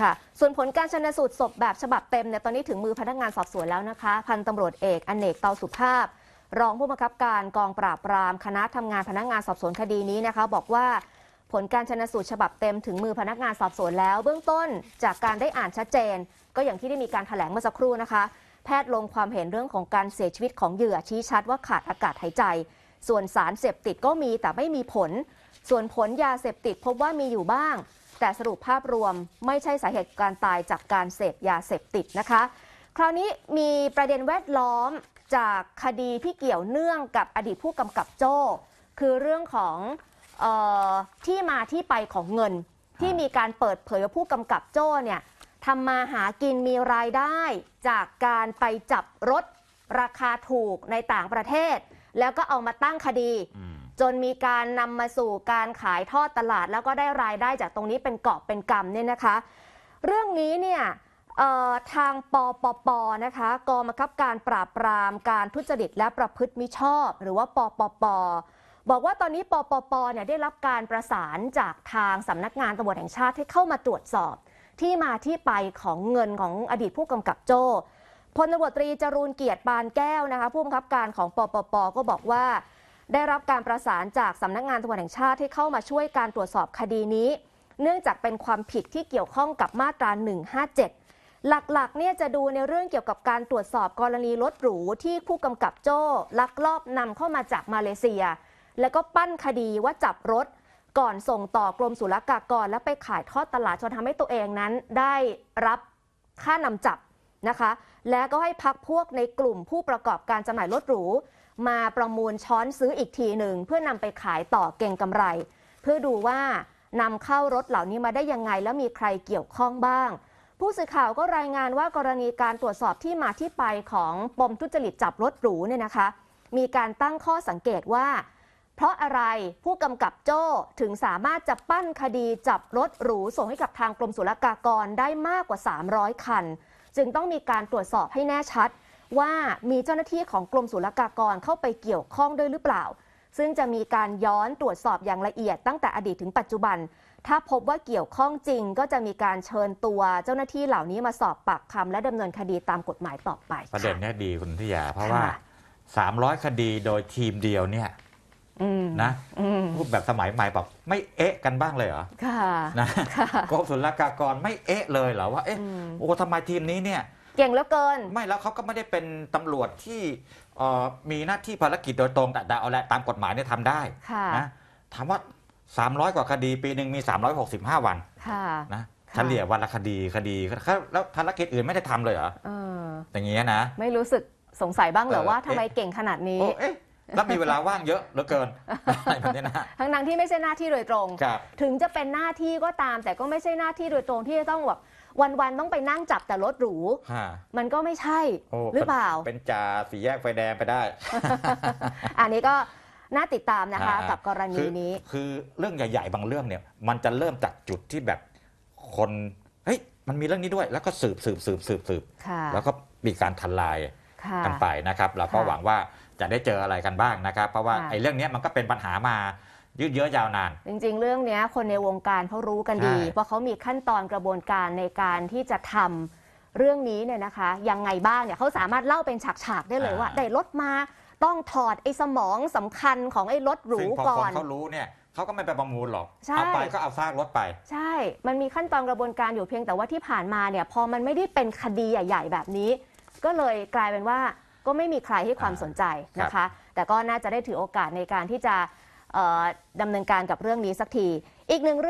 ค่ะ ส่วนผลการชนสูตรศพแบบฉบับเต็มเนี่ยตอนนี้ถึงมือพนักงานสอบสวนแล้วนะคะ พันตำรวจเอกอเนกเตาสุภาพ รองผู้บังคับการกองปราบปรามคณะทำงานพนักงานสอบสวนคดีนี้นะคะ บอกว่าผลการชนสูตรฉบับเต็มถึงมือพนักงานสอบสวนแล้ว เบื้องต้นจากการได้อ่านชัดเจน ก็อย่างที่ได้มีการแถลงเมื่อสักครู่นะคะ แพทย์ลงความเห็นเรื่องของการเสียชีวิตของเหยื่อชี้ชัดว่าขาดอากาศหายใจ ส่วนสารเสพติดก็มีแต่ไม่มีผล ส่วนผลยาเสพติดพบว่ามีอยู่บ้าง แต่สรุปภาพรวมไม่ใช่สาเหตุการตายจากการเสพยาเสพติดนะคะ คราวนี้มีประเด็นแวดล้อมจากคดีที่เกี่ยวเนื่องกับอดีตผู้กำกับโจ้ คือเรื่องของออที่มาที่ไปของเงิน ที่มีการเปิดเผยว่าผู้กำกับโจ้เนี่ยทำมาหากินมีรายได้จากการไปจับรถราคาถูกในต่างประเทศ แล้วก็เอามาตั้งคดี จนมีการนำมาสู่การขายทอดตลาด แล้วก็ได้รายได้จากตรงนี้เป็นเกาะเป็นกำเนี่ยนะคะ เรื่องนี้เนี่ยทางปปปนะคะกองบังคับการปราบปรามการทุจริตและประพฤติมิชอบ หรือว่าปปปบอกว่าตอนนี้ปปปเนี่ยได้รับการประสานจากทางสำนักงานตำรวจแห่งชาติให้เข้ามาตรวจสอบ ที่มาที่ไปของเงินของอดีตผู้กำกับโจ้พลตำรวจตรีจรูนเกียรติปานแก้วนะคะผู้บังคับการของปปปก็บอกว่า ได้รับการประสานจากสำนักงานตำรวจแห่งชาติให้เข้ามาช่วยการตรวจสอบคดีนี้ เนื่องจากเป็นความผิดที่เกี่ยวข้องกับมาตรา 157 หลักๆ เนี่ยจะดูในเรื่องเกี่ยวกับการตรวจสอบกรณีรถหรูที่ผู้กำกับโจ้ลักลอบนำเข้ามาจากมาเลเซีย แล้วก็ปั้นคดีว่าจับรถ ก่อนส่งต่อกรมศุลกากร และไปขายทอดตลาดจนทำให้ตัวเองนั้นได้รับค่านำจับนะคะ และก็ให้พักพวกในกลุ่มผู้ประกอบการจำหน่ายรถหรู มาประมูลช้อนซื้ออีกทีหนึ่งเพื่อนำไปขายต่อเก่งกำไร เพื่อดูว่านำเข้ารถเหล่านี้มาได้ยังไงแล้วมีใครเกี่ยวข้องบ้าง ผู้สื่อข่าวก็รายงานว่ากรณีการตรวจสอบที่มาที่ไปของปมทุจริตจับรถหรูเนี่ยนะคะ มีการตั้งข้อสังเกตว่า เพราะอะไรผู้กำกับโจ้ถึงสามารถจะปั้นคดีจับรถหรูส่งให้กับทางกรมศุลกากรได้มากกว่า 300 คัน จึงต้องมีการตรวจสอบให้แน่ชัด ว่ามีเจ้าหน้าที่ของกรมศุลกากรเข้าไปเกี่ยวข้องด้วยหรือเปล่า ซึ่งจะมีการย้อนตรวจสอบอย่างละเอียดตั้งแต่อดีตถึงปัจจุบัน ถ้าพบว่าเกี่ยวข้องจริง ก็จะมีการเชิญตัวเจ้าหน้าที่เหล่านี้มาสอบปากคำและดำเนินคดีตามกฎหมายต่อไปประเด็นค่เนี้ยดีคุณทิยาเพราะว่าค่ะ300 คดีโดยทีมเดียวเนี่ยอืมนะอืมรูปแบบสมัยใหม่บอกไม่เอ๊ะกันบ้างเลยเหรอค่ะนะค่ะกรมศุลกากรไม่เอ๊ะเลยเหรอว่าเอ๊ะอืมโอ้ทำไมทีมนี้เนี่ย เก่งเหลือเกิน ไม่แล้วเขาก็ไม่ได้เป็นตำรวจที่เอ่อมีหน้าที่ภารกิจโดยตรงแต่แต่เอาละตามกฎหมายเนี่ยทำได้ค่ะ นะถามว่า 300 กว่าคดีปีหนึ่งมี 365 วันค่ะ นะค่ะ เฉลี่ยวันละคดีคดีแล้วภารกิจอื่นไม่ได้ทำเลยเหรอเอออย่างเงี้ยนะ ไม่รู้สึกสงสัยบ้างเหรอเออว่าทำไมเอ๊ะ เก่งขนาดนี้ โอ้เอ๊ะแล้วมีเวลาว่างเยอะเหลือเกิน อะไรแบบนี้นะทั้งนั้นที่ไม่ใช่หน้าที่โดยตรง ครับ ถึงจะเป็นหน้าที่ก็ตาม แต่ก็ไม่ใช่หน้าที่โดยตรงที่จะต้องแบบ วันๆต้องไปนั่งจับแต่รถหรู ฮะมันก็ไม่ใช่โอ้หรือเปล่า เป็นจ่าสีแยกไฟแดงไปได้ อันนี้ก็น่าติดตามนะคะ อ่ากับกรณีนี้คือคือเรื่องใหญ่ ๆ บางเรื่องเนี่ย มันจะเริ่มจากจุดที่แบบคนเฮ้ยมันมีเรื่องนี้ด้วย แล้วก็สืบสืบสืบสืบสืบค่ะแล้วก็มีการทันลายค่ะ กันไปนะครับ เราก็ค่ะหวังว่าจะได้เจออะไรกันบ้างนะครับ เพราะว่าค่ะ ไอ้เรื่องเนี้ยมันก็เป็นปัญหามา ยืดเยื้อยาวนาน จริง ๆ เรื่องเนี้ยคนในวงการเขารู้กันดีใช่ว่าเขามีขั้นตอนกระบวนการในการที่จะทำเรื่องนี้เนี่ยนะคะยังไงบ้างเนี่ยเขาสามารถเล่าเป็นฉากๆได้เลยว่า ได้รถมาต้องถอดไอ้สมองสำคัญของไอ้รถหรูซึ่งพอก่คอนนเขารู้เนี่ยเขาก็ไม่ไปประมูลหรอกใช่เอาไปก็เอาซากรถไป ใช่ มันมีขั้นตอนกระบวนการอยู่เพียงแต่ว่าที่ผ่านมาเนี่ยพอมันไม่ได้เป็นคดีใหญ่ ๆ แบบนี้ ก็เลยกลายเป็นว่าก็ไม่มีใครให้ความสนใจนะคะ แต่ก็น่าจะได้ถือโอกาสในการที่จะเอ่อ ดำเนินการกับเรื่องนี้สักทีอีกหนึ่งเรื่อง